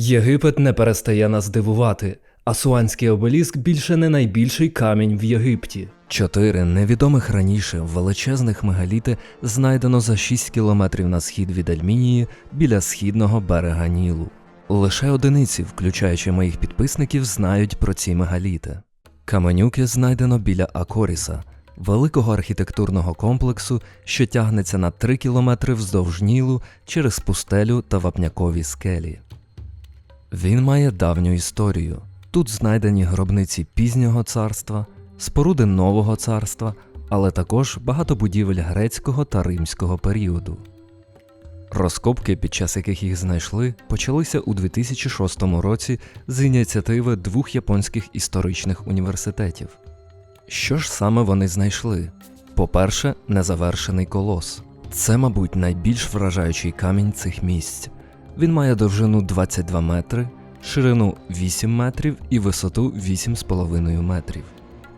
Єгипет не перестає нас дивувати. Асуанський обеліск більше не найбільший камінь в Єгипті. Чотири невідомих раніше величезних мегаліти знайдено за 6 кілометрів на схід від Альмінії біля східного берега Нілу. Лише одиниці, включаючи моїх підписників, знають про ці мегаліти. Каменюки знайдено біля Акоріса, великого архітектурного комплексу, що тягнеться на 3 кілометри вздовж Нілу через пустелю та вапнякові скелі. Він має давню історію. Тут знайдені гробниці пізнього царства, споруди нового царства, але також багато будівель грецького та римського періоду. Розкопки, під час яких їх знайшли, почалися у 2006 році з ініціативи двох японських історичних університетів. Що ж саме вони знайшли? По-перше, незавершений колос. Це, мабуть, найбільш вражаючий камінь цих місць. Він має довжину 22 метри, ширину 8 метрів і висоту 8,5 метрів.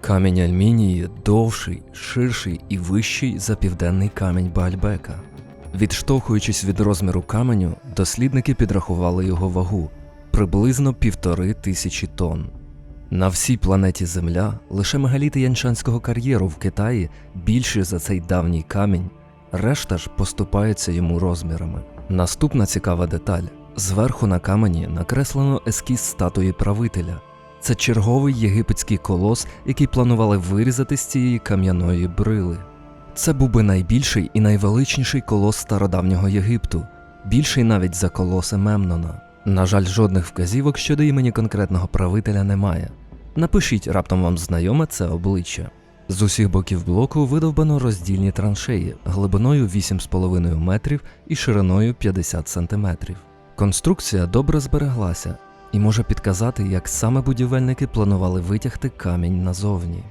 Камінь Альмінії довший, ширший і вищий за південний камінь Баальбека. Відштовхуючись від розміру каменю, дослідники підрахували його вагу приблизно півтори тисячі тонн. На всій планеті Земля лише мегаліти Яншанського кар'єру в Китаї більші за цей давній камінь, решта ж поступаються йому розмірами. Наступна цікава деталь: зверху на камені накреслено ескіз статуї правителя. Це черговий єгипетський колос, який планували вирізати з цієї кам'яної брили. Це був би найбільший і найвеличніший колос стародавнього Єгипту, більший навіть за колоси Мемнона. На жаль, жодних вказівок щодо імені конкретного правителя немає. Напишіть, раптом вам знайоме це обличчя. З усіх боків блоку видовбано роздільні траншеї глибиною 8,5 метрів і шириною 50 сантиметрів. Конструкція добре збереглася і може підказати, як саме будівельники планували витягти камінь назовні.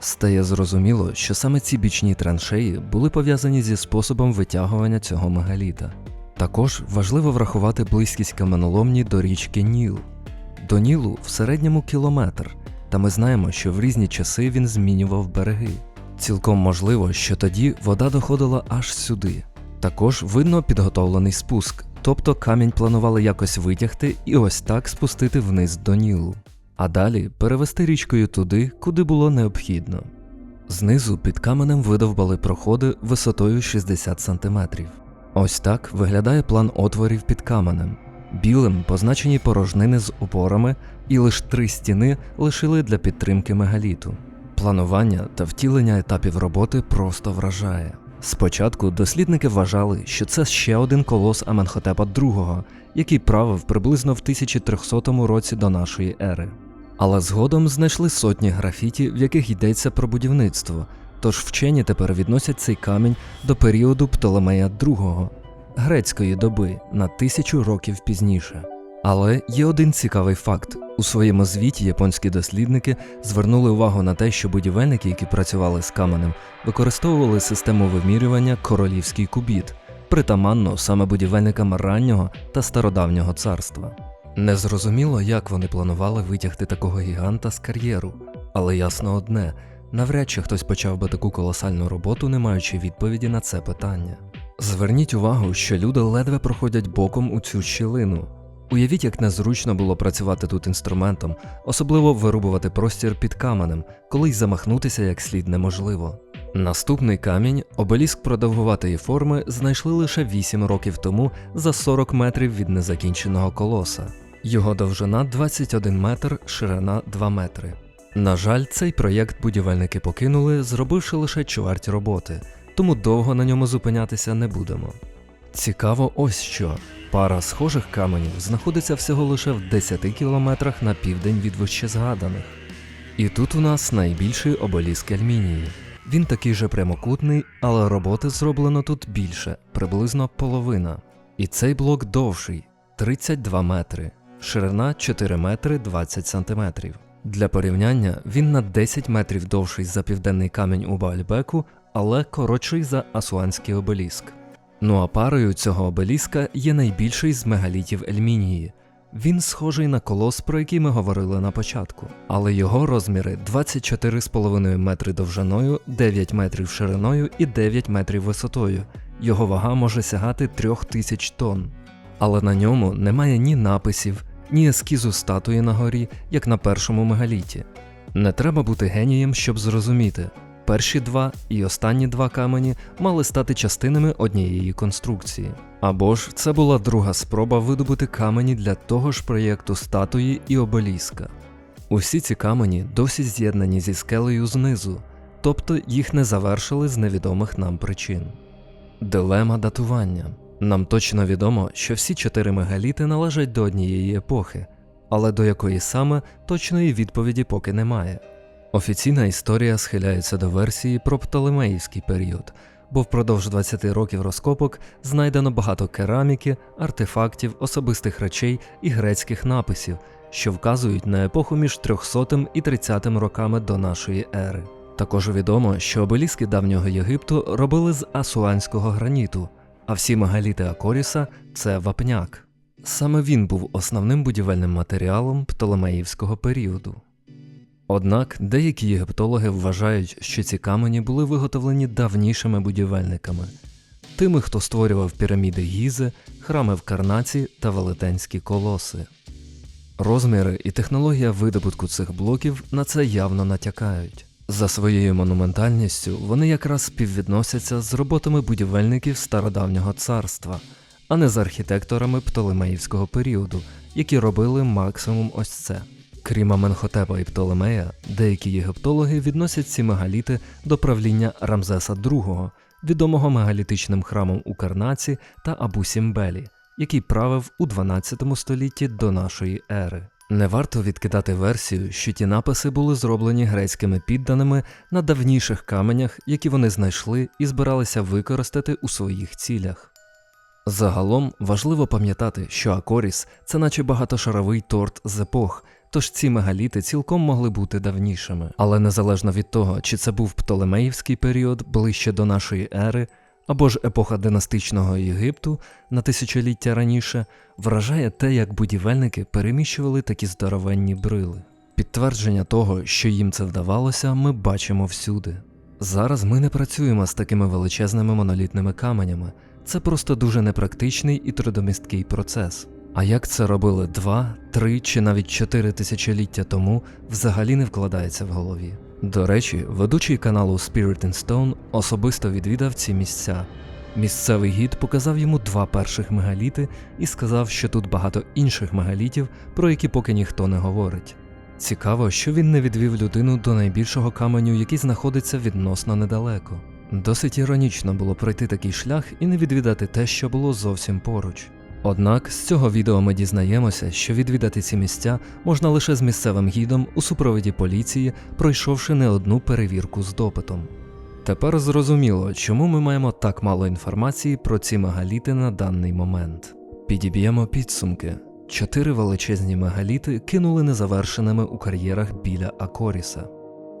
Стає зрозуміло, що саме ці бічні траншеї були пов'язані зі способом витягування цього мегаліта. Також важливо врахувати близькість каменоломні до річки Ніл. До Нілу в середньому кілометр, та ми знаємо, що в різні часи він змінював береги. Цілком можливо, що тоді вода доходила аж сюди. Також видно підготовлений спуск, тобто камінь планували якось витягти і ось так спустити вниз до Нілу, а далі перевести річкою туди, куди було необхідно. Знизу під каменем видовбали проходи висотою 60 см. Ось так виглядає план отворів під каменем. Білим позначені порожнини з опорами, і лише три стіни лишили для підтримки мегаліту. Планування та втілення етапів роботи просто вражає. Спочатку дослідники вважали, що це ще один колос Аменхотепа II, який правив приблизно в 1300 році до нашої ери. Але згодом знайшли сотні графіті, в яких йдеться про будівництво, тож вчені тепер відносять цей камінь до періоду Птолемея II, грецької доби на тисячу років пізніше. Але є один цікавий факт: у своєму звіті японські дослідники звернули увагу на те, що будівельники, які працювали з каменем, використовували систему вимірювання королівський кубіт, притаманну саме будівельникам раннього та стародавнього царства. Незрозуміло, як вони планували витягти такого гіганта з кар'єру, але ясно одне: навряд чи хтось почав би таку колосальну роботу, не маючи відповіді на це питання. Зверніть увагу, що люди ледве проходять боком у цю щілину. Уявіть, як незручно було працювати тут інструментом, особливо вирубувати простір під каменем, коли й замахнутися як слід неможливо. Наступний камінь, обеліск продовгуватої форми, знайшли лише 8 років тому за 40 метрів від незакінченого колоса. Його довжина 21 метр, ширина 2 метри. На жаль, цей проєкт будівельники покинули, зробивши лише чверть роботи, тому довго на ньому зупинятися не будемо. Цікаво ось що. Пара схожих каменів знаходиться всього лише в 10 кілометрах на південь від вищезгаданих. І тут у нас найбільший обеліск Альмінії. Він такий же прямокутний, але роботи зроблено тут більше, приблизно половина. І цей блок довший 32 метри, ширина 4 метри 20 сантиметрів. Для порівняння він на 10 метрів довший за південний камінь у Баальбеку, але коротший за Асуанський обеліск. Ну а парою цього обеліска є найбільший з мегалітів Ельмінії. Він схожий на колос, про який ми говорили на початку, але його розміри 24,5 метри довжиною, 9 метрів шириною і 9 метрів висотою. Його вага може сягати 3000 тонн. Але на ньому немає ні написів, ні ескізу статуї на горі, як на першому мегаліті. Не треба бути генієм, щоб зрозуміти. Перші два і останні два камені мали стати частинами однієї конструкції. Або ж це була друга спроба видобути камені для того ж проєкту статуї і обеліска. Усі ці камені досі з'єднані зі скелею знизу, тобто їх не завершили з невідомих нам причин. Дилема датування. Нам точно відомо, що всі чотири мегаліти належать до однієї епохи, але до якої саме точної відповіді поки немає. Офіційна історія схиляється до версії про Птолемеївський період, бо впродовж 20 років розкопок знайдено багато кераміки, артефактів, особистих речей і грецьких написів, що вказують на епоху між 300 і 30 роками до нашої ери. Також відомо, що обеліски давнього Єгипту робили з асуанського граніту, а всі мегаліти Акоріса це вапняк. Саме він був основним будівельним матеріалом Птолемеївського періоду. Однак деякі єгиптологи вважають, що ці камені були виготовлені давнішими будівельниками, тими, хто створював піраміди Гізи, храми в Карнаці та велетенські колоси. Розміри і технологія видобутку цих блоків на це явно натякають. За своєю монументальністю вони якраз співвідносяться з роботами будівельників стародавнього царства, а не з архітекторами Птолемеївського періоду, які робили максимум ось це. Крім Аменхотепа і Птолемея, деякі єгиптологи відносять ці мегаліти до правління Рамзеса II, відомого мегалітичним храмом у Карнаці та Абу Сімбелі, який правив у 12 столітті до нашої ери. Не варто відкидати версію, що ті написи були зроблені грецькими підданими на давніших каменях, які вони знайшли і збиралися використати у своїх цілях. Загалом важливо пам'ятати, що Акоріс це наче багатошаровий торт з епох, тож ці мегаліти цілком могли бути давнішими. Але незалежно від того, чи це був Птолемеївський період ближче до нашої ери, або ж епоха династичного Єгипту на тисячоліття раніше, вражає те, як будівельники переміщували такі здоровенні брили. Підтвердження того, що їм це вдавалося, ми бачимо всюди. Зараз ми не працюємо з такими величезними монолітними каменями. Це просто дуже непрактичний і трудомісткий процес. А як це робили два, три чи навіть чотири тисячоліття тому, взагалі не вкладається в голові. До речі, ведучий каналу Spirit in Stone особисто відвідав ці місця. Місцевий гід показав йому два перших мегаліти і сказав, що тут багато інших мегалітів, про які поки ніхто не говорить. Цікаво, що він не відвів людину до найбільшого каменю, який знаходиться відносно недалеко. Досить іронічно було пройти такий шлях і не відвідати те, що було зовсім поруч. Однак з цього відео ми дізнаємося, що відвідати ці місця можна лише з місцевим гідом у супроводі поліції, пройшовши не одну перевірку з допитом. Тепер зрозуміло, чому ми маємо так мало інформації про ці мегаліти на даний момент. Підіб'ємо підсумки. Чотири величезні мегаліти кинули незавершеними у кар'єрах біля Акоріса.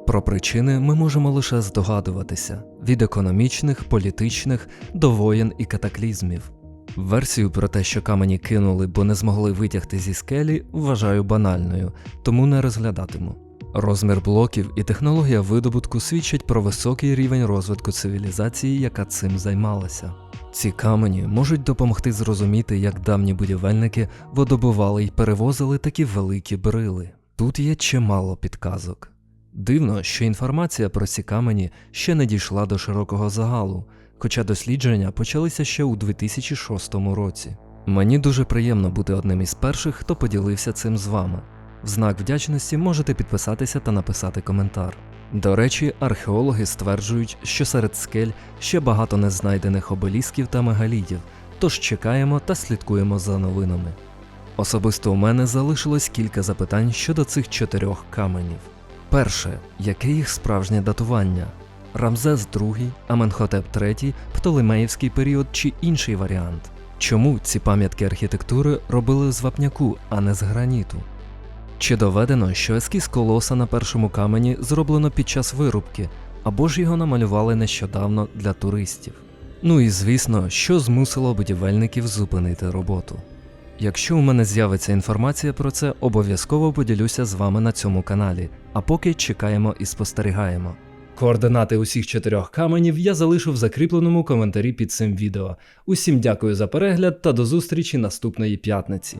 Про причини ми можемо лише здогадуватися від економічних, політичних до воєн і катаклізмів. Версію про те, що камені кинули, бо не змогли витягти зі скелі, вважаю банальною, тому не розглядатиму. Розмір блоків і технологія видобутку свідчать про високий рівень розвитку цивілізації, яка цим займалася. Ці камені можуть допомогти зрозуміти, як давні будівельники видобували й перевозили такі великі брили. Тут є чимало підказок. Дивно, що інформація про ці камені ще не дійшла до широкого загалу, хоча дослідження почалися ще у 2006 році. Мені дуже приємно бути одним із перших, хто поділився цим з вами. В знак вдячності можете підписатися та написати коментар. До речі, археологи стверджують, що серед скель ще багато незнайдених обелісків та мегалітів, тож чекаємо та слідкуємо за новинами. Особисто у мене залишилось кілька запитань щодо цих чотирьох каменів. Перше, яке їх справжнє датування? Рамзес II, Аменхотеп III, Птолемеївський період чи інший варіант? Чому ці пам'ятки архітектури робили з вапняку, а не з граніту? Чи доведено, що ескіз колоса на першому камені зроблено під час вирубки, або ж його намалювали нещодавно для туристів? Ну і звісно, що змусило будівельників зупинити роботу. Якщо у мене з'явиться інформація про це, обов'язково поділюся з вами на цьому каналі, а поки чекаємо і спостерігаємо. Координати усіх чотирьох каменів я залишу в закріпленому коментарі під цим відео. Усім дякую за перегляд та до зустрічі наступної п'ятниці.